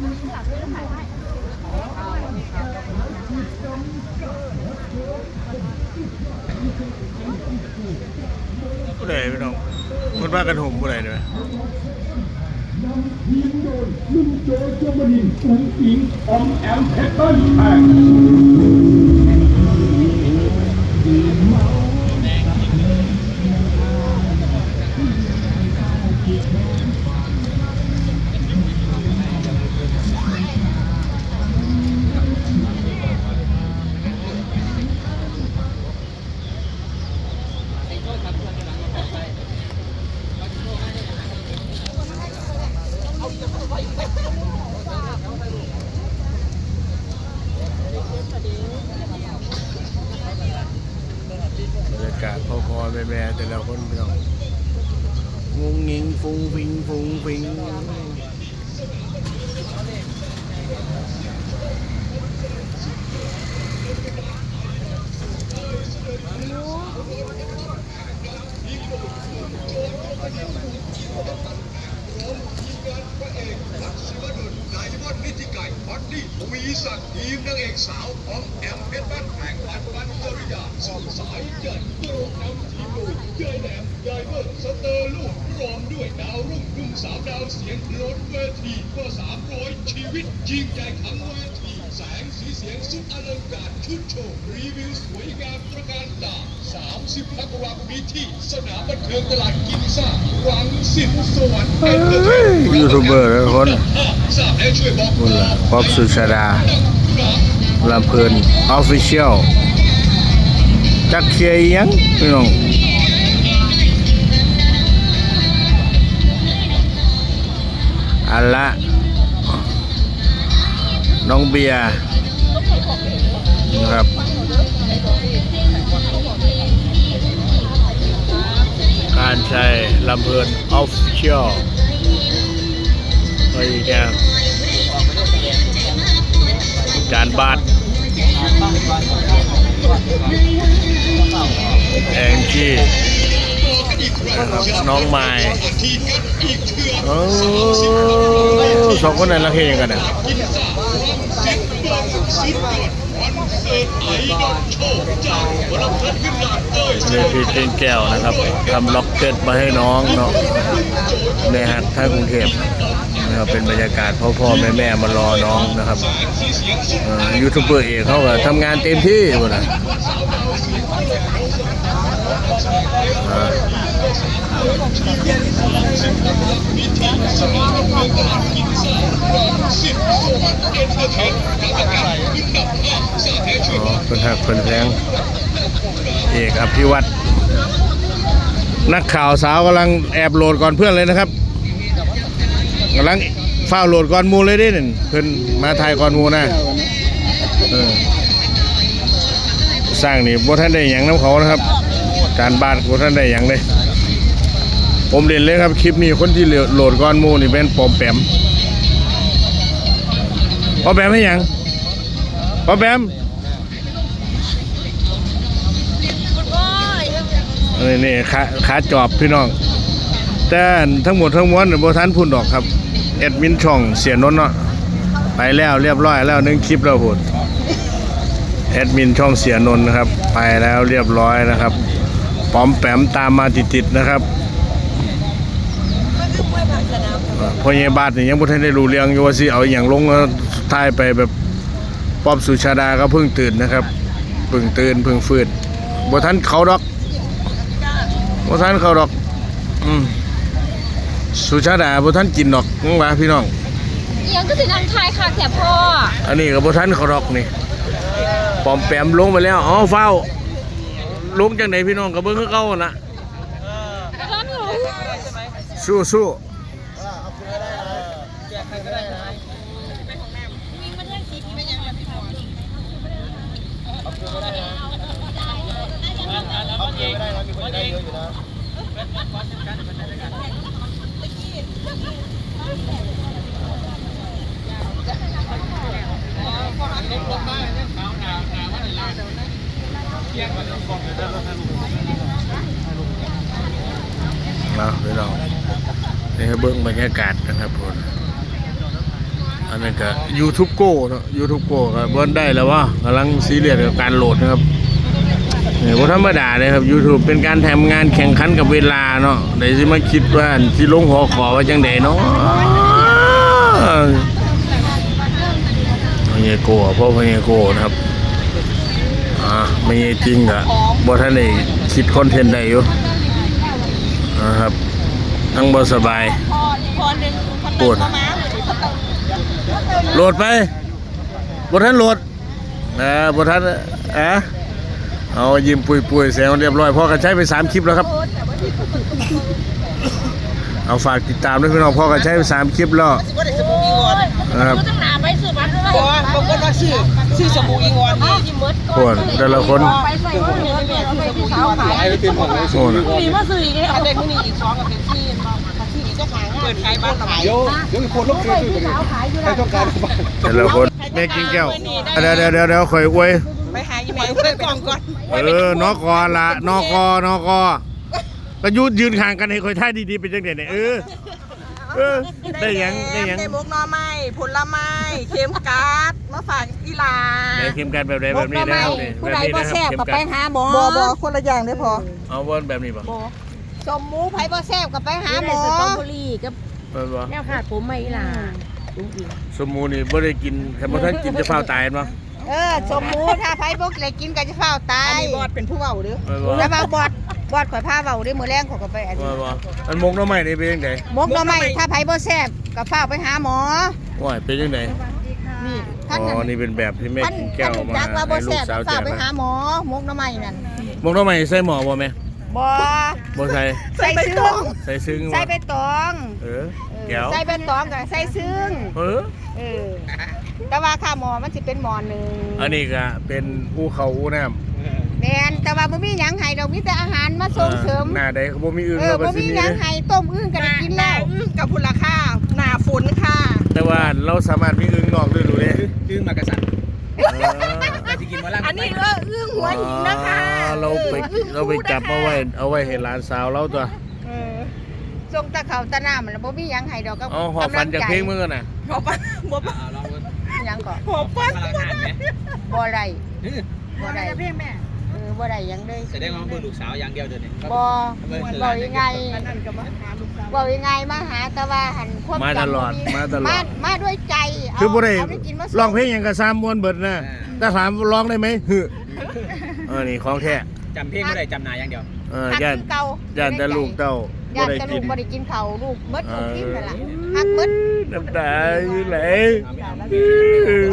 ผู้ใดพี่น้องคนว่ากันห่มผู้ใดด้วยนุ่มโจเจอมานินอุ้งอิงอมแอมเพชรบ้านแพง บรรยากาศพอพอแม่แม่ๆแต่ละคนพี่น้องงงงิงฟุ้งฟิงฟุ้งันพระเอกรักศิวดลนายมดนิติไก่ฮอนดี้วีสักทีมนางเอกสาวของแอมเพชรบ้านแพงวันวันจริยาสุสายใหญ่ตรงนำทีมโดยยายแหลมยายเบิร์สเตอร์ลูกร้อมด้วยดาวรุ่งนุ่งสามดาวเสียงล้นเวทีกว่า300ชีวิตจริงใจทั้งเวที แสงสีเสียงสุดอลังการชุดโชว์รีวิวสวยงามประการตา30ธันวาคมนี้ที่สนามบันเทิงตลาดกินซ่ารังสิตสวรรค์เอ็นเตอร์ยูทูบเบอร์คนทราบแล้ช่วยบอกต่อป๊อปสุชาดาลำเพลินออฟฟิเชียลจักเคียยังพี่น้องอัลละ น้องเบียร์นะครับการใช้ลำเพลินออฟฟิเชียลไปแกจานบาทแองจี้นะครับน้องไม้โอ้สองคนนั้นละเฮงกันนะ เลยพี่เจนแก้วนะครับทำล็อกเก็ตมาให้น้องเนาะในฮัทท่ากรุงเทพนะครับเป็นบรรยากาศพ่อพ่อแม่แม่มารอน้องนะครับยูทูบเบอร์เอกเขาก็ทำงานเต็มที่หมดนะอ่าอ๋อเป็นหักเป็นแพง เอกอภิวัตรนักข่าวสาวกำลังแอบโหลดก่อนเพื่อนเลยนะครับกำลังเฝ้าโหลดก่อนมูเลยด้นี่เพื่อนมาถ่ายก่อนมูนะสร้างนี่บ่ท่านได้หยังน้ำเขานะครับ การบ้านบ่ท่านได้หยังเลยผมเล่นเลยครับคลิปนี้คนที่โหลดก่อนมูนี่เป็นปอมแปมปอมแปมให้หยังปอมแปม นี่นี่ขาขาจอบพี่น้อง แต่ทั้งหมดทั้งมวลโบทันพูดดอกครับแอดมินช่องเสียนนท์เนาะไปแล้วเรียบร้อยแล้วหนึ่งคลิปแล้วพูดแอดมินช่องเสียนนท์นะครับ ไปแล้วเรียบร้อยนะครับปอมแปมตามมาติดๆนะครับพอเยบาทนี่ยังบ่ทันได้รู้เรื่องอยู่ว่าสิเอาอย่างลงแล้วท้ายไปแบบป๊อบสุชาดาก็เพิ่งตื่นนะครับเพิ่งตื่นเพิ่งฟื้นบ่ทันเขาดอก บ่ท่านเขาดอก อืมสุชาดาบ่ท่านกินดอกมึงว่าพี่น้องยังก็สินังทายค่ะแต่พ่อ อันนี้ก็บ่ท่านเขาดอกนี่ปอมแปมลงไปแล้วอ๋อเฝ้า ลงจังไหนพี่น้องก็เบิ่งคือเก่าน่ะร้อนหนูสู้สู้ เนาะพี่น้องนี่ให้เบิ่งบรรยากาศนะครับผมอันนั้ก็ยูทูบโก้เนาะยูทูบโก้ก็เบิ้ได้แล้วว่ากำลังซีเรียสกับการโหลดนะครับนี่บ่ธรรมดาเลยครับ YouTube เป็นการทำงานแข่งขันกับเวลาเนาะไหนสิมาคิดว่าสิลงหัวขอว่าจังไดเนาะพญโกะเพราะพญโกะนะครับ ไม่จริงก็บ่ทันได้คิดคอนเทนต์ได้อยู่นะครับ ทั้งบ่สบายพอพอหนึ่งพันปวดมามาโหลดไปบทันโหลดเออบทันเอะเอายิ้มปุยปุยๆแซวเรียบร้อยพ่อกันใช้ไปสามคลิปแล้วครับ เอาฝากติดตามด้วยพี่น้องพ่อกันใช้ไปสามคลิปแล้วสิบ่ได้สบู่อีงอนนะครับ ตั้งหนาไปสื่อบัตรเลยบ่บางคนว่าชื่อชื่อสบู่อีงอนนี่ยิ้มมดปวดแต่ละคนไปใส่ว่าเหนือแม่เอาไปที่สาวขายโอ้นะดีมาสื่ออีกแล้วอันใดมื้อนี้อีกสองก็เป็นที่ที่นี่ก็ขายเปิดขายบ้านขายเดี๋ยวเดี๋ยวอีกคนลบเฟซด้วยกันให้ต้องการบ้างแต่ละคนแม่กินแก้วเดี๋ยวเดี๋ยวเดี๋ยวเดี๋ยวคอยอวยไปหาอีแม่เปิดกล่องก่อนเออนอกอละนอกอนอกอก็ยุดยืนห่างกันให้คอยท่าดีๆเป็นจังเด่นเนี่ยเออ เออได้หยังได้หยังได้มกหน่อไม้ผลไม้เค็มการ์ดมาฝากอีหลาได้เค็มกันแบบใดแบบนี้นะครับนี่ผู้แบบใดนี้บ่นะครับแซ่บเค็มก็กัไปนหาหมอบ่บ่คนละอย่างเด้อพอเอาเวิร์นแบบนี้ป่ะสมหมูไผบ่แซ่บก็ไปหาหมอ สตรอเบอรี่กับเวิร์นป่ะแนวขาดผมไม่ล่ะลุงอิงสมูนี่บ่ได้กินแค่บ่ทันกินจะฟ้าวตายมั้งเออสมหมูถ้าไผบ่ได้กินก็จะเฝ้าตาอันยนี้บอดเป็นผู้เว้าเด้อเวิร์นแล้วป่ะมาบอด บอดข่อยพาเว้าได้มื้อแรงข่อยก็ไปอันนี้เวิร์นป่ะอันมกหน้อไม้นี่เป็นจังไดหมกหน่อไม้ถ้าไผบ่แซ่บก็เฝ้าไปหาหมอว่าเป็นจังไดนี่อ๋ท่านอนี่เป็นแบบที่แม่ท่านกินแก้วท่านมาจักว่าบ่ให้ลูแซ่กบสาวเฝ้าแจกไปหานะหมอหมกหน่อไม้นั่นมกหน้อไม้ใส่หม้อบ่แม่บ่บ่ใส่ใส่ซึ้งใส่ซึ้งใส่บ่ใบตองเออเออแก้วใส่ใบตองกับใส่ซึ้งเออ เออแต่ว่าค่าหมอมันสิเป็นหมอหนึ่งอันนี้ก็เป็นอู้เขาอู้น้ำ แม่นแต่ว่าบ่มีหยังให้ดอกมีแต่อาหารมาส่งเสริมหน้าใดเขาบ่มีอื่นเออก็บ่บ่สิมีมีหยังเด้ให้ต้มอึ้งก็ได้กินแล้วอื้อกับพุนราคาหน้าฝนค่ะ แต่ว่าเราสามารถมีอึ่งนอกด้วยดูเด้ดึงมากระสันเออแต่ที่กินมาล่างอันนี้เอออื้อหัวหินนะคะอ๋อเราไปเราไปจับมาไว้เอาไว้ให้หลานสาวเราตัวเออส่งตะเขาตะน้ามันบ่มีหยังให้ดอกก็เอาหอบฟันจากเพลงมือกันน่ะบ่ปะบ่ปะเอาลองดูหยังก็บ่ปะพลังงานไหมบ่ได้อื้อบ่ได้เออบ่ได้หยังเลยแสดงว่าเบอร์ลูกสาวอย่างเดียวเดี๋ยวนี้บ่บ่ยังไงบ่ยังไงมาหาแต่ว่าหันควบมาตลอดมาตลอมาดมาด้วยใจเาคือบ่ได้เากินมาส่ร้องเพลงหยังกับซามมวนเบิดนะถ้าถามร้องได้ไหมฮึเออนี่ของแท้จำเพลงไม่ได้จำนายอย่างเดียวเออหักย่านคือเก่าย่านแต่ลูกเต้าบ่ย่านได้แต่กิลูนกบ่ได้กินข้าวลูกเบิดเอทุกอทีนั่นล่ะหักเบิดน้ำตาไหล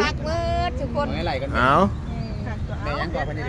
หักเบิดทุกคนเอาให้ไหลกันเอาแม่ยังก่อนพันนี่